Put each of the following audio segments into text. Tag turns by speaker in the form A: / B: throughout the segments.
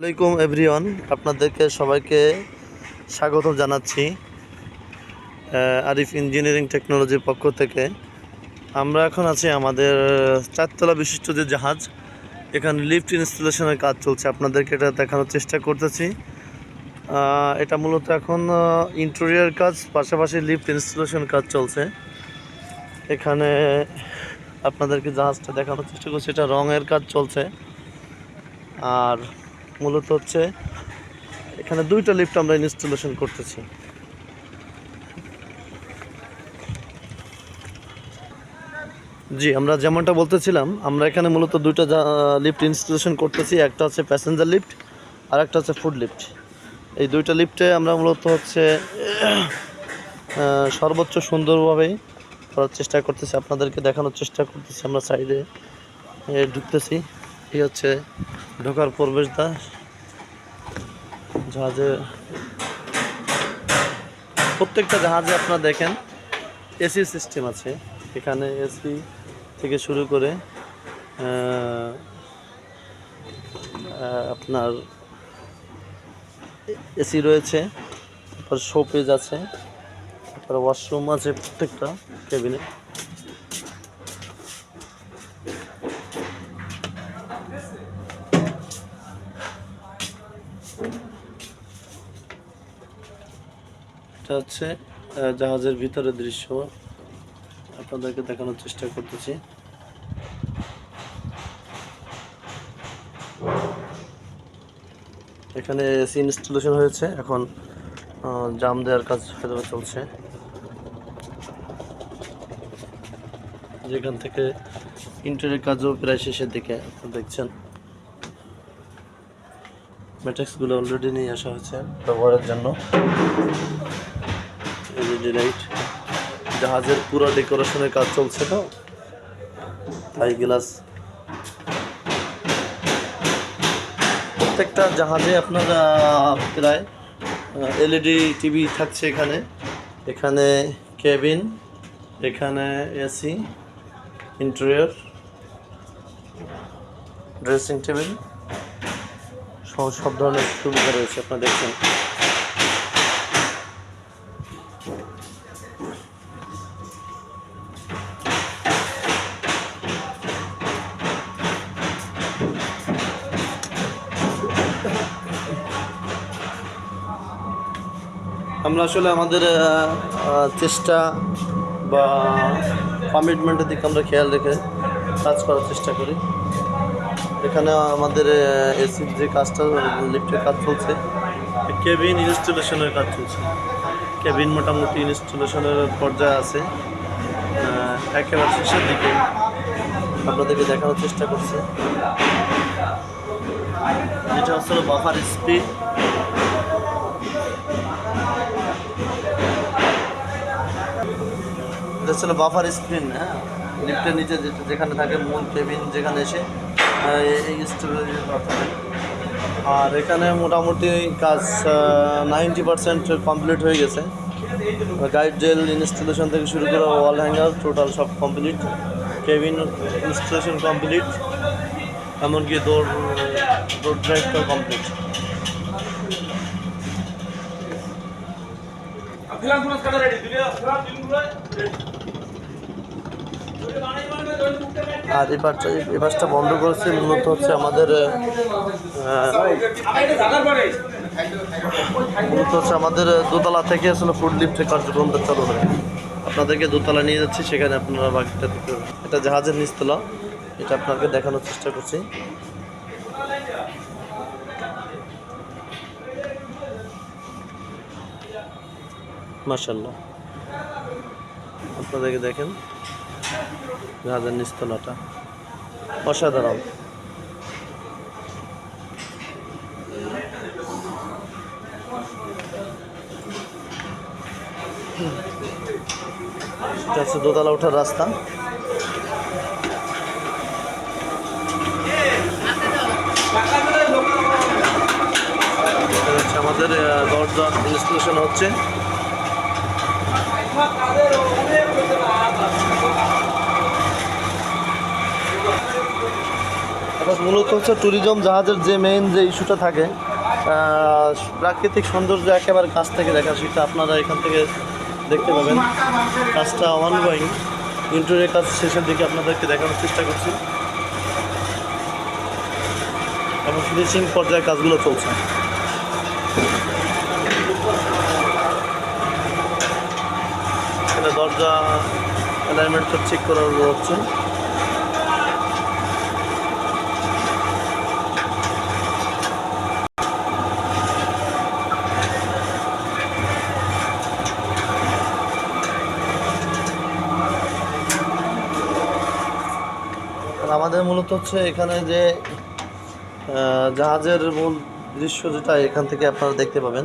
A: আসসালামাইকুম এভরিওয়ান আপনাদেরকে সবাইকে স্বাগত জানাচ্ছি আরিফ ইঞ্জিনিয়ারিং টেকনোলজির পক্ষ থেকে। আমরা এখন আছি আমাদের চারতলা বিশিষ্ট যে জাহাজ, এখানে লিফট ইনস্টলেশনের কাজ চলছে। আপনাদেরকে এটা দেখানোর চেষ্টা করতেছি। এটা মূলত এখন ইন্টেরিয়ার কাজ, পাশাপাশি লিফট ইনস্টলেশন কাজ চলছে। এখানে আপনাদেরকে জাহাজটা দেখানোর চেষ্টা করছি। এটা রঙের কাজ চলছে। আর মূলত হচ্ছে এখানে দুইটা লিফট আমরা ইনস্টলেশন করতেছি। জি, আমরা যেমনটা বলতেছিলাম, আমরা এখানে মূলত দুইটা লিফট ইনস্টলেশন করতেছি, একটা হচ্ছে প্যাসেঞ্জার লিফট আর একটা হচ্ছে ফুড লিফট। এই দুইটা লিফটে আমরা মূলত হচ্ছে সর্বোচ্চ সুন্দরভাবে করার চেষ্টা করতেছি, আপনাদেরকে দেখানোর চেষ্টা করতেছি, আমরা সাইডে ঢুকতেছি। এই হচ্ছে ঢোকার প্রবেশদ্বার। জাহাজে প্রত্যেকটা জাহাজে আপনারা দেখেন এসি সিস্টেম আছে। এখানে এসি থেকে শুরু করে আপনার এসি রয়েছে, তারপর শোপেজ আছে, তারপর ওয়াশরুম আছে প্রত্যেকটা কেবিনে হচ্ছে জাহাজের ভিতরের দৃশ্য আপনাদেরকে দেখানোর চেষ্টা করতেছি। এখানে এসি ইনস্টলেশন হয়েছে, এখন জাম দেওয়ার কাজ ভেতরে চলছে। যেখান থেকে ইন্টারের কাজও প্রায় শেষের দিকে দেখছেন। ম্যাট্রিক্সগুলো অলরেডি নিয়ে আসা হয়েছে ব্যবহারের জন্য। লাইট জাহাজের পুরো ডেকোরেশনের কাজ চলছে তো। তাই গ্লাস। প্রত্যেকটা জাহাজে আপনার প্রায় এলইডি টিভি থাকছে এখানে। এখানে কেবিন, এখানে এসি ইন্টেরিয়র ড্রেসিং টেবিল সব ধরনের সুবিধা রয়েছে, আপনারা দেখছেন। আমরা আসলে আমাদের চেষ্টা বা কমিটমেন্টের দিকে আমরা খেয়াল রেখে কাজ করার চেষ্টা করি। এখানে আমাদের এসির যে কাজটা লিফটের কাজ চলছে কেবিন ইনস্টলেশনের কাজ চলছে। কেবিন মোটামুটি ইনস্টলেশনের পর্যায়ে আছে। একেবারে শেষের দিকে আপনাদেরকে দেখানোর চেষ্টা করছে। যেটা হচ্ছে বাফার স্পিড ছিল বাফার স্ক্রিন হ্যাঁ? লিফটের নিচে যেখানে থাকে মূল কেবিন যেখানে এসে এই স্টোরেজ আর এখানে মোটামুটি কাজ নাইনটি পার্সেন্ট কমপ্লিট হয়ে গেছে। গাইড জেল ইনস্টলেশন থেকে শুরু করে ওয়াল হ্যাঙ্গার টোটাল সব কমপ্লিট কেবিন ইনস্টলেশন কমপ্লিট এমনকি দৌড় দৌড় ড্রাইভটাও কমপ্লিট
B: রেডি
A: আর এই পাশটা এই পাশটা বন্ধ করেছে, মূলত হচ্ছে আমাদের মূলত হচ্ছে আমাদের দোতলা থেকে আসলে ফুড লিফটের কার্যক্রমটা চালু হয়। আপনাদেরকে দোতলা নিয়ে যাচ্ছি, সেখানে আপনারা বাকিটা দেখতে। এটা জাহাজের নিচতলা, এটা আপনাকে দেখানোর চেষ্টা করছি। মার্শাল্লাহ আপনাদেরকে দেখেন। জাহাজের নিচতলাটা অসাধারণ। দোতলা ওঠার রাস্তা। আমাদের দরজা ইনস্টলেশন হচ্ছে। মূলত হচ্ছে ট্যুরিজম জাহাজের যে মেইন যে ইস্যুটা থাকে প্রাকৃতিক সৌন্দর্য একেবারে কাছ থেকে দেখা সেটা আপনারা এখান থেকে দেখতে পাবেন। কাজটা অন অনগোয়িং ইন্টারিয়ার কাজ শেষের দিকে আপনাদেরকে দেখানোর চেষ্টা করছি। এবং ফিনিশিং পর্যায়ে কাজগুলো চলছে। এখানে দরজা অ্যালাইনমেন্টটা ঠিক করা হচ্ছে আর আমাদের মূলত হচ্ছে এখানে যে জাহাজের মূল দৃশ্য যেটা এখান থেকে আপনারা দেখতে পাবেন,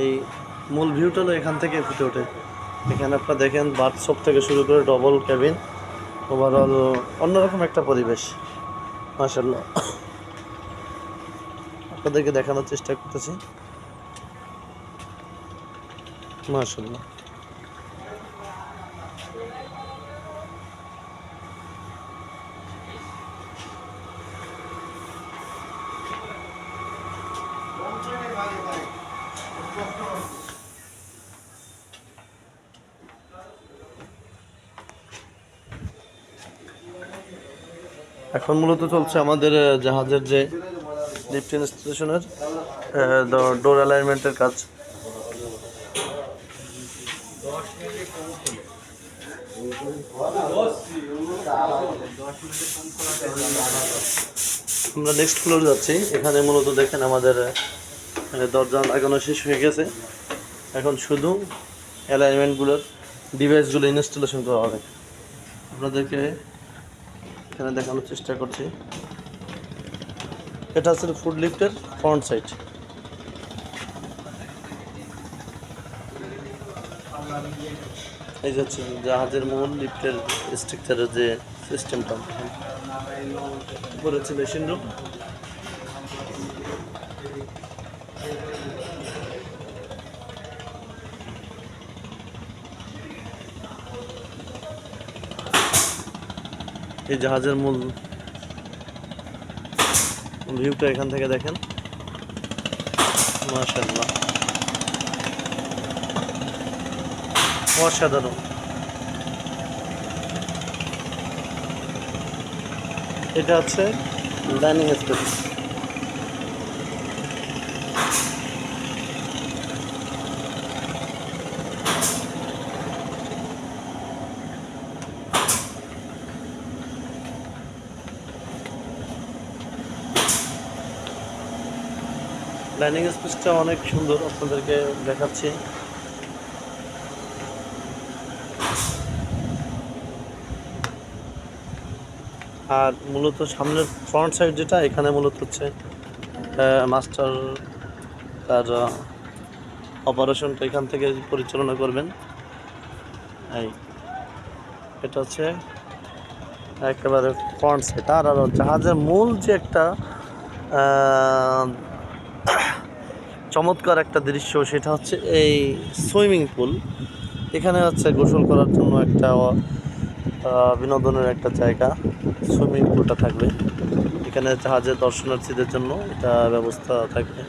A: এই মূল ভিউটা এখান থেকে ফুটে ওঠে। এখানে আপনারা দেখেন বাথশপ থেকে শুরু করে ডবল ক্যাবিন ওভারঅল অন্যরকম একটা পরিবেশ মাসাল্লাহ আপনাদেরকে দেখানোর চেষ্টা করতেছি। মাসাল্লাহ এখন মূলত চলছে আমাদের জাহাজের যে লিফট ইনস্টলেশনের ডোর অ্যালাইনমেন্টের কাজ। আমরা নেক্সট ফ্লোর যাচ্ছি। এখানে মূলত দেখেন আমাদের দরজা লাগানো শেষ হয়ে গেছে। এখন শুধু অ্যালাইনমেন্টগুলোর ডিভাইসগুলো ইনস্টলেশন করা হবে। আপনাদেরকে এখানে দেখানোর চেষ্টা করছি। এটা হচ্ছে ফুড লিফটের ফ্রন্ট সাইড এই যে হচ্ছে জাহাজের মূল লিফটের স্ট্রাকচারের যে সিস্টেমটা উপরে হচ্ছে মেশিন রুম এই জাহাজের মূল ভিউটা এখান থেকে দেখেন। মাসাল্লাহ অসাধারণ। এটা হচ্ছে ডাইনিং স্পেস ডাইনিং স্পেসটা অনেক সুন্দর আপনাদেরকে দেখাচ্ছি। আর মূলত সামনের ফ্রন্ট সাইড যেটা, এখানে মূলত হচ্ছে মাস্টার তার অপারেশনটা এখান থেকে পরিচালনা করবেন। এই, এটা হচ্ছে একেবারে ফ্রন্ট সাইড আর জাহাজের মূল যে একটা চমৎকার একটা দৃশ্য সেটা হচ্ছে এই সুইমিং পুল। এখানে হচ্ছে গোসল করার জন্য একটা বিনোদনের একটা জায়গা। সুইমিং পুলটা থাকবে। এখানে জাহাজের দর্শনার্থীদের জন্য এটা ব্যবস্থা থাকবে।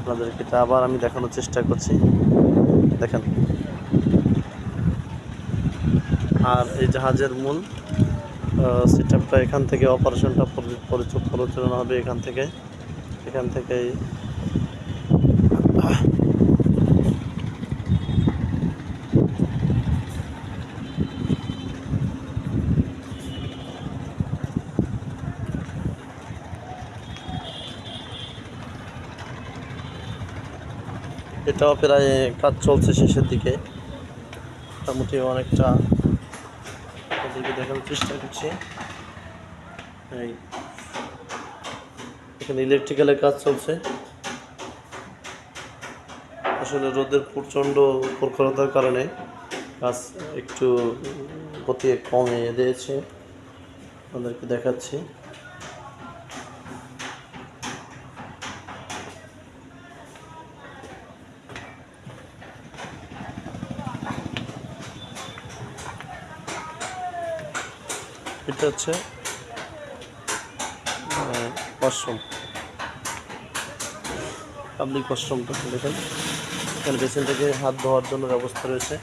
A: আপনাদেরকে এটা আবার আমি দেখানোর চেষ্টা করছি। দেখেন। আর এই জাহাজের মূল সেটআপটা এখান থেকে অপারেশনটা পরিচালনা হবে এখান থেকে। এখান থেকেই। এটাও প্রায় কাজ চলছে শেষের দিকে। মোটামুটি অনেকটা। দেখানোর চেষ্টা করছি। এই এখানে ইলেকট্রিক্যালের কাজ চলছে। আসলে রোদের প্রচণ্ড প্রখরতার কারণে কাজ একটু গতি কমে দিয়েছে। আপনাদেরকে দেখাচ্ছি। এটা হচ্ছে ওয়াশরুম পাবলিক ওয়াশরুমটা দেখেন এখানে বেসিন থেকে হাত ধোয়ার জন্য ব্যবস্থা রয়েছে।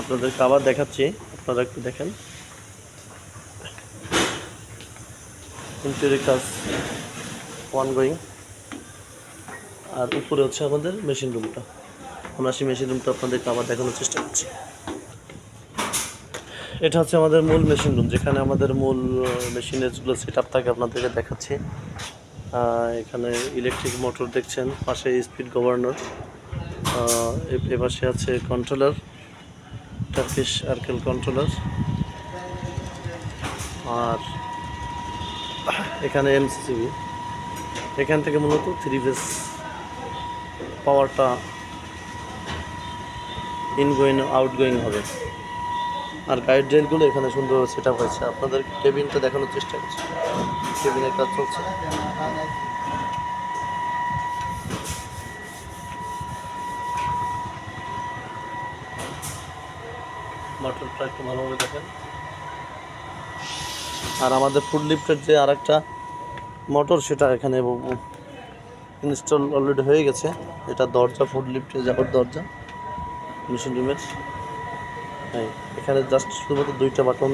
A: আপনাদেরকে আবার দেখাচ্ছি, আপনারা একটু দেখেন। ইন্টেরিয়র কাজ ওয়ান গোয়িং আর উপরে হচ্ছে আমাদের মেশিন রুমটা সেই মেশিন রুমটা আপনাদেরকে আবার দেখানোর চেষ্টা করছি। এটা হচ্ছে আমাদের মূল মেশিন রুম যেখানে আমাদের মূল মেশিনের যেগুলো সেট আপ থাকে আপনাদেরকে দেখাচ্ছি। এখানে ইলেকট্রিক মোটর দেখছেন, পাশে স্পিড গভর্নর এ পাশে আছে কন্ট্রোলার টার্কিশ আর্কেল কন্ট্রোলার আর এখানে এমসিসিবি এখান থেকে মূলত থ্রি ফেস পাওয়ারটা ইনগোয়িং আউটগোয়িং হবে। আর গাইড রেলগুলো এখানে সুন্দর সেট আপ হয়েছে। আপনাদের কেবিনটা দেখানোর চেষ্টা করছি। কেবিনের কাজ চলছে। একটু ভালোভাবে দেখেন। আর আমাদের ফুড লিফটের যে আরেকটা মোটর সেটা এখানে ইনস্টল অলরেডি হয়ে গেছে। এটা দরজা ফুড লিফটে যাওয়ার দরজা। মেশিন রুমের হ্যাঁ এখানে জাস্ট শুধুমাত্র দুইটা বাটন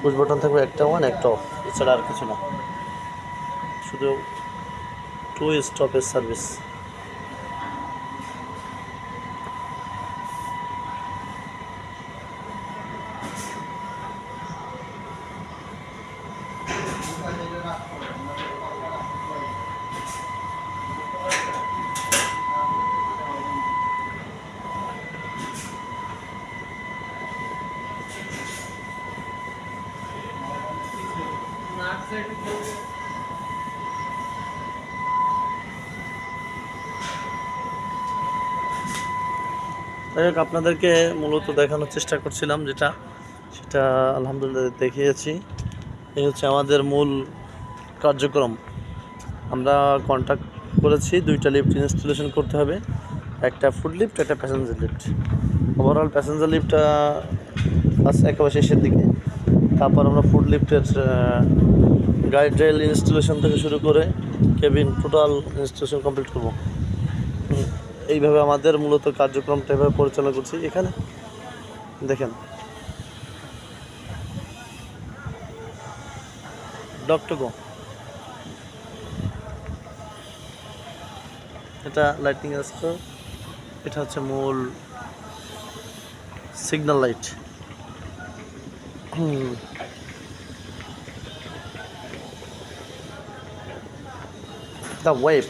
A: পুশ বাটন থাকবে, একটা ওয়ান একটা অফ এছাড়া আর কিছু না। শুধু টু স্টপের সার্ভিস যাই হোক, আপনাদেরকে মূলত দেখানোর চেষ্টা করছিলাম যেটা, সেটা আলহামদুলিল্লাহ দেখিয়েছি। এই হচ্ছে আমাদের মূল কার্যক্রম। আমরা কন্ট্যাক্ট করেছি, দুইটা লিফট ইনস্টলেশন করতে হবে, একটা ফুড লিফট একটা প্যাসেঞ্জার লিফট ওভারঅল প্যাসেঞ্জার লিফটটা আছে একেবারে শেষের দিকে। তারপর আমরা ফুড লিফটের গাইড রেল ইনস্টলেশন থেকে শুরু করে কেবিন টোটাল ইনস্টলেশন কমপ্লিট করব। এইভাবে আমাদের মূলত কার্যক্রমটা এভাবে পরিচালনা করছি। এখানে দেখেন। Doctor go. এটা লাইটিং আসতো এটা হচ্ছে মূল সিগন্যাল লাইট দ্য ওয়েব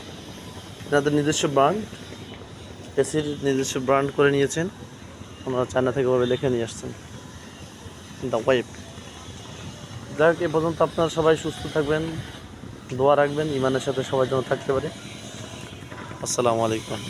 A: এনাদের নিজস্ব ব্র্যান্ড এসির নিজস্ব ব্র্যান্ড করে নিয়েছেন। ওনারা চায়না থেকে ওভাবে লিখে নিয়ে আসছেন। দ্য ওয়াইফ যাই হোক এ পর্যন্ত আপনারা সবাই সুস্থ থাকবেন, দোয়া রাখবেন ইমানের সাথে সবাই যেন থাকতে পারে। আসসালামু আলাইকুম।